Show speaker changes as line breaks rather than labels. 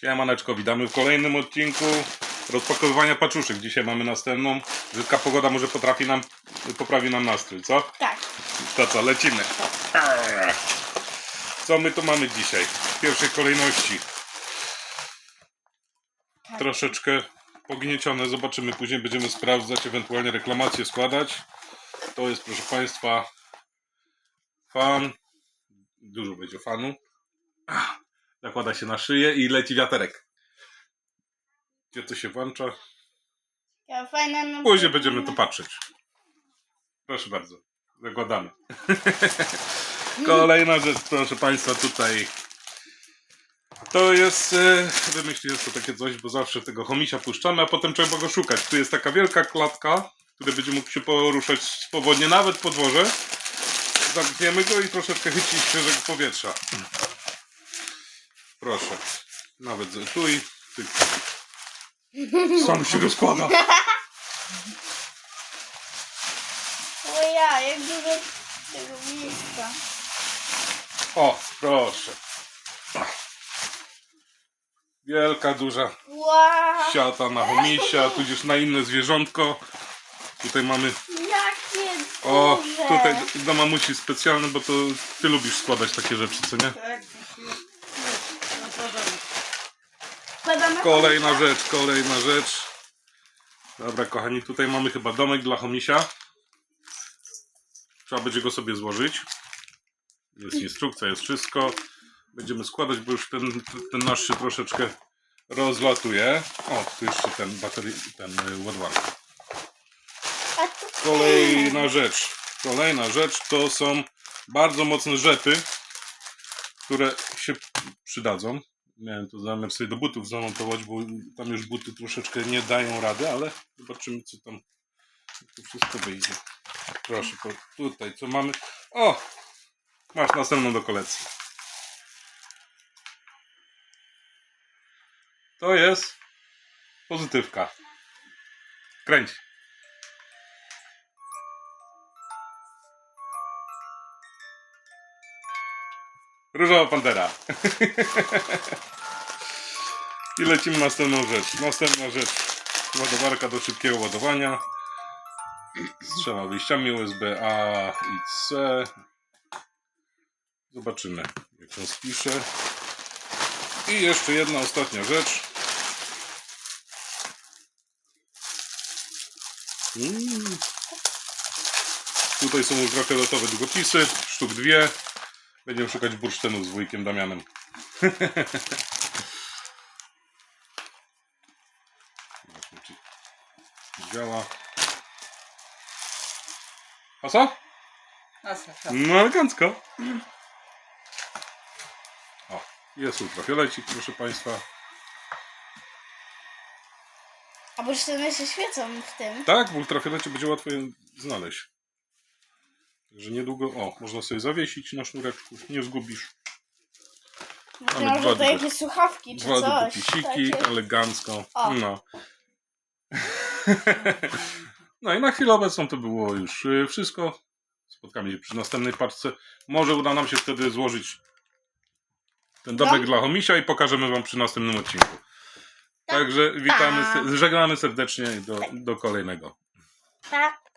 Siemaneczko, witamy w kolejnym odcinku rozpakowywania paczuszek. Dzisiaj mamy następną. Brzydka pogoda może potrafi nam, poprawi nam nastrój, co?
Tak.
To co, lecimy. Co my tu mamy dzisiaj? W pierwszej kolejności
Tak.
troszeczkę pogniecione. Zobaczymy później, będziemy sprawdzać, ewentualnie reklamację składać. To jest, proszę Państwa, fan. Dużo będzie fanu. Nakłada się na szyję i leci wiaterek. Gdzie to się włącza?
Ja fajne no
Później będziemy to patrzeć. Proszę bardzo. Zakładamy. Kolejna rzecz, proszę Państwa, tutaj. To jest, e, wymyśliłem to takie coś, bo zawsze tego chomisia puszczamy, a potem trzeba go szukać. Tu jest taka wielka klatka, który będzie mógł się poruszać swobodnie, nawet po dworze. Zamkniemy go i troszeczkę chyci świeżego powietrza. Proszę. Nawet tu i tyk. Sam się rozkłada.
O ja, jak dużo tego miejsca.
O, proszę. Wielka, duża
Wow,
siata na chomisia, tudzież na inne zwierzątko. Tutaj mamy,
jakie
o, tutaj dla mamusi specjalne, bo to ty lubisz składać takie rzeczy, co nie?
Tak, no porządek.
Składamy
Kolejna rzecz, kolejna rzecz. Dobra, kochani, tutaj mamy chyba domek dla chomisia. Trzeba będzie go sobie złożyć. Jest instrukcja, jest wszystko. Będziemy składać, bo już ten, ten nasz się troszeczkę rozlatuje. O, tu jeszcze ten baterii, ten y, ładowarka. Kolejna rzecz. Kolejna rzecz to są bardzo mocne rzepy, które się przydadzą. Miałem tu zamiar sobie do butów zamontować, bo tam już buty troszeczkę nie dają rady, ale zobaczymy co tam to wszystko wyjdzie. Proszę, tutaj co mamy. O! Masz następną do kolekcji. To jest pozytywka. Kręć. Różowa Pantera. I lecimy na następną rzecz. Następna rzecz. Ładowarka do szybkiego ładowania. Z trzema wyjściami USB A i C. Zobaczymy, jak to spiszę. I jeszcze jedna ostatnia rzecz. Mm. Tutaj są ultrafioletowe długopisy, sztuk dwie. Będziemy szukać bursztynu z wujkiem Damianem. czy działa. A co? No elegancko. O, jest ultrafiolecik, proszę Państwa.
A bursztyny się świecą w tym.
Tak, w ultrafiolecie będzie łatwo je znaleźć. Także niedługo, o, można sobie zawiesić na sznureczku, nie zgubisz.
Myślałam,
dwa
że to
duże-
jakieś słuchawki czy
Dwa
coś.
długopisiki,
Takie.
elegancko.
O.
No. No i na chwilę obecną to było już y, wszystko. Spotkamy się przy następnej paczce. Może uda nam się wtedy złożyć ten domek
No.
dla Homisia i pokażemy Wam przy następnym odcinku. Także witamy,
tak.
żegnamy serdecznie do, do kolejnego.
Pa.